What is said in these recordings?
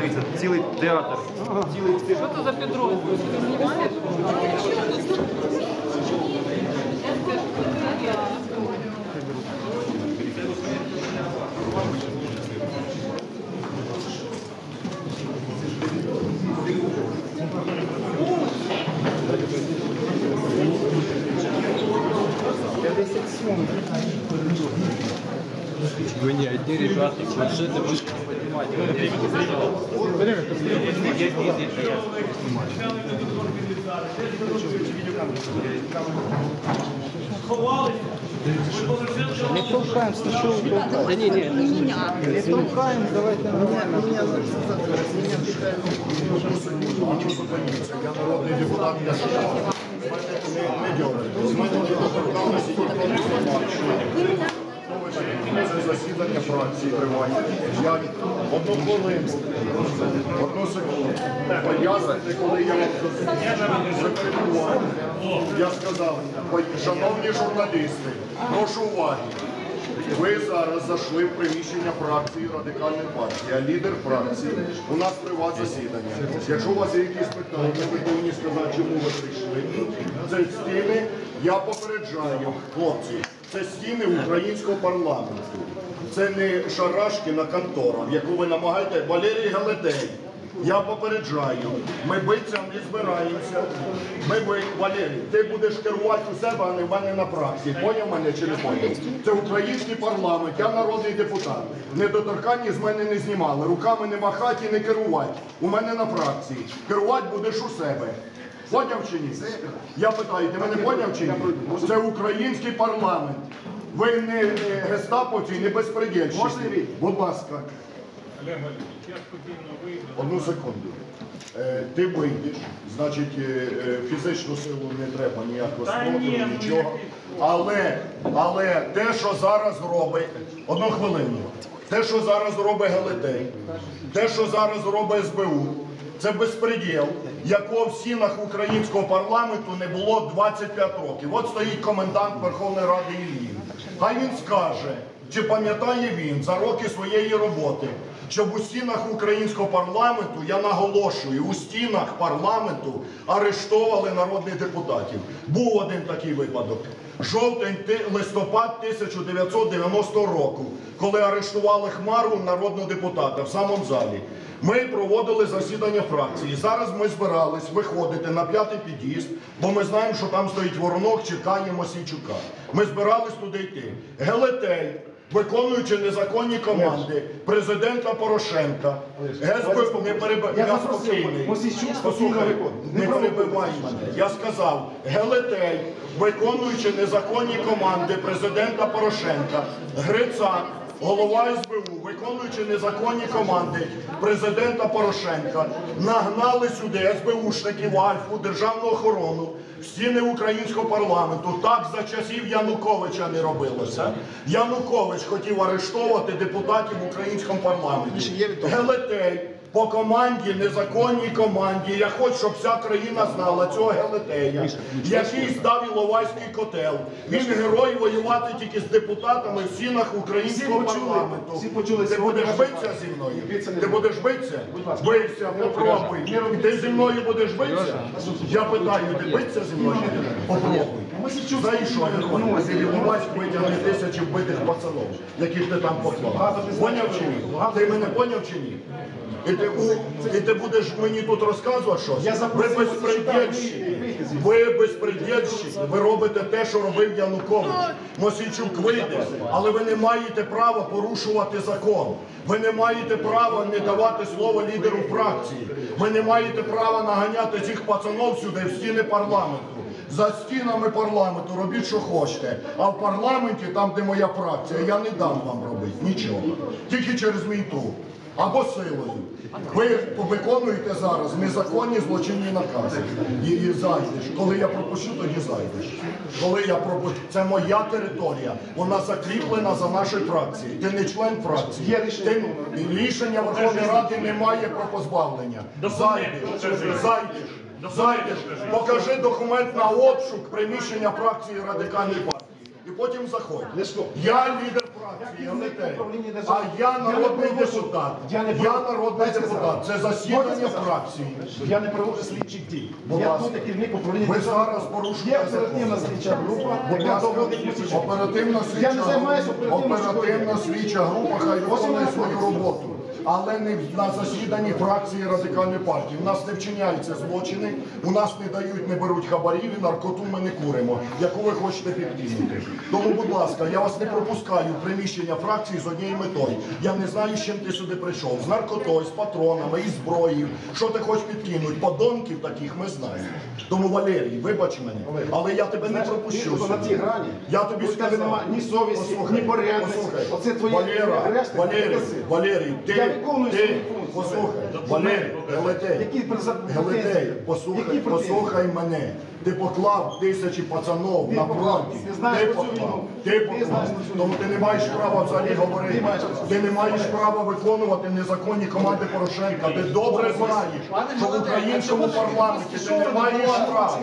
Дивіться, цілий театр. Цілий цирк. Що це за підрозділ? Вы не одни ребята, планшеты вышли поднимать. Не толкаемся, что вы толкаете? Да не, не, Не толкаем, давайте нормально. Я народний депутат, я. Не, не не Це засідання фракції триває. Одну хвилину, одну секунду. Поясните, коли я вам Ви. Я сказав, шановні журналісти, прошу уваги. Ви зараз зайшли в приміщення фракції Радикальної партії, а лідер фракції у нас приват засідання. Якщо у вас є якісь питання, ви повинні сказати, чому ви прийшли. Це стіни, я попереджаю, хлопці, це стіни українського парламенту. Це не шарашкіна контора, в яку ви намагаєте. Валерій Галетей. Я попереджаю, ми биться не збираємося. Ми би, Валерій, ти будеш керувати у себе, а не в мене на фракції. Поняв мене чи не поняв? Це український парламент, я народний депутат. Недоторканні з мене не знімали. Руками не махати і не керувати. У мене на фракції. Керувати будеш у себе. Поняв чи ні? Я питаю, ти мене поняв чи ні? Це український парламент. Ви не гестаповці, не безпредельщики. Будь ласка. Одну секунду. Е, ти вийдеш, значить, е, е, фізичну силу не треба ніякого спротиву, нічого. Але, але те, що зараз робить, одну хвилину, те, що зараз робить Гелетей, те, що зараз робить СБУ, це безпреділ, якого в стінах українського парламенту не було 25 років. От стоїть комендант Верховної Ради Ільїн. Хай він скаже, чи пам'ятає він за роки своєї роботи, щоб у стінах українського парламенту, я наголошую, у стінах парламенту арештовували народних депутатів. Був один такий випадок. Жовтень, листопад 1990 року, коли арештували Хмару народного депутата в самому залі. Ми проводили засідання фракції. Зараз ми збирались виходити на п'ятий під'їзд, бо ми знаємо, що там стоїть воронок, чекаємо Сінчука. Ми збирались туди йти. Гелетей, виконуючи незаконні команди президента Порошенка, ГСБ не перебивай. Я Я спокійний. Послухай. Не не перебивай мене. Я сказав, Гелетей, виконуючи незаконні команди президента Порошенка, Грицак, голова СБУ, виконуючи незаконні команди президента Порошенка, нагнали сюди СБУшників, Альфу, державну охорону, стіни українського парламенту. Так за часів Януковича не робилося. Янукович хотів арештовувати депутатів в українському парламенті. Гелетей по команді, незаконній команді. Я хочу, щоб вся країна знала цього Гелетея, який здав Іловайський котел. Він герой воювати тільки з депутатами в стінах українського парламенту. Всі почули Ти будеш битися зі мною? Ти будеш битися? Бийся, попробуй. Ти зі мною будеш битися? Я питаю, ти битися зі мною? Попробуй. Мосійчук Знаєш, що Ти Іловайськ витягне тисячі вбитих пацанов, яких ти там поклав. Поняв чи ні? Ти мене поняв чи ні? І ти, будеш мені тут розказувати щось? Ви звідси. Ви безпредельщики. Ви робите те, що робив Янукович. Мосійчук вийде, але ви не маєте права порушувати закон. Ви не маєте права не давати слово лідеру фракції. Ви не маєте права наганяти цих пацанов сюди в стіни парламенту. За стінами парламенту робіть, що хочете. А в парламенті, там, де моя фракція, я не дам вам робити нічого. Тільки через мій труп. Або силою. Ви виконуєте зараз незаконні злочинні накази. І, і зайдеш. Коли я пропущу, тоді зайдеш. Коли я пропущу. Це моя територія. Вона закріплена за нашою фракцією. Ти не член фракції. Є рішення Ти, рішення Верховної Ради немає про позбавлення. Зайдеш. Зайдеш. Зайдеш. Покажи документ на обшук приміщення фракції радикальної партії. І потім заходь. Я лідер Я. А я народний депутат. Я не Я народний депутат. Це засідання фракції. Я не проводжу слідчих дій. Будь Я ласка. тут керівник управління Ви державної- зараз порушуєте Є оперативна слідча група, Будь яка ласка, доводить місячні. оперативна Я не займаюся оперативною оперативна слідча група хай виконує свою роботу. Але не на засіданні фракції радикальної партії. У нас не вчиняються злочини, у нас не дають, не беруть хабарів і наркоту ми не куримо, яку ви хочете підкинути. Тому, будь ласка, я вас не пропускаю в приміщення фракції з однією метою. Я не знаю, з чим ти сюди прийшов. З наркотою, з патронами, із зброєю. Що ти хочеш підкинути? Подонків таких ми знаємо. Тому Валерій, вибач мене, але я тебе не пропущу. На цій грані. Я тобі сказав. ні совісті, ні порядності. Оце твої Валера, Валерій. Валерій, ти, Свої функції. послухай, Валерій, Гелетей, Які Гелетей, послухай, Які претензії? послухай мене. Ти поклав тисячі пацанов Ти на поклав. фронті. Ти знаєш про цю війну. Ти Ти поклав. знаєш про цю Тому ти не маєш права взагалі говорити. Ти не маєш права виконувати незаконні команди Порошенка. Ти добре знаєш, що в українському парламенті ти не маєш права.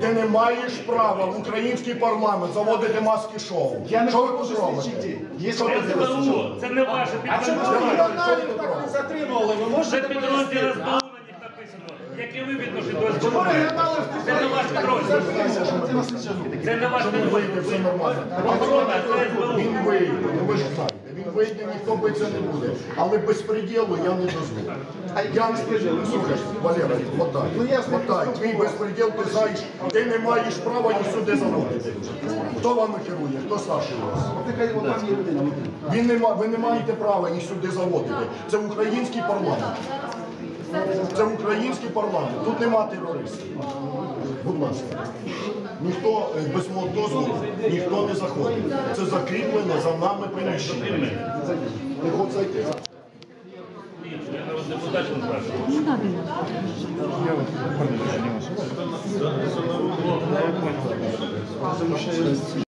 Ти не маєш права в український парламент заводити маски шоу. Я не Що ви проводжу тут робите? дій. Є Що ви тут робите? СБУ, це не ваше підрозділ. затримували, ви Це підрозділ СБУ на них написано. Яке ви відношення до СБУ? Це не ваш підрозділ. Це не ваш підрозділ. нормально. Охорона, це СБУ. Ну ви ж знаєте. Вийде, ніхто биться не буде. Але безпреділу я не дозволю. Я не. Слухай, Валера, мотай. Ну, Мотай. Твій безпреділ, ти знаєш, ти не маєш права ні сюди заводити. Хто вами керує? Хто старший у вас? Людина. от. Він не ви не маєте права ні сюди заводити. Це український парламент. Це український парламент. Тут нема терористів. Будь ласка. Ніхто е, без мого дозволу ніхто не заходить. Це закріплене за нами приміщення. Не хочеш зайти? Я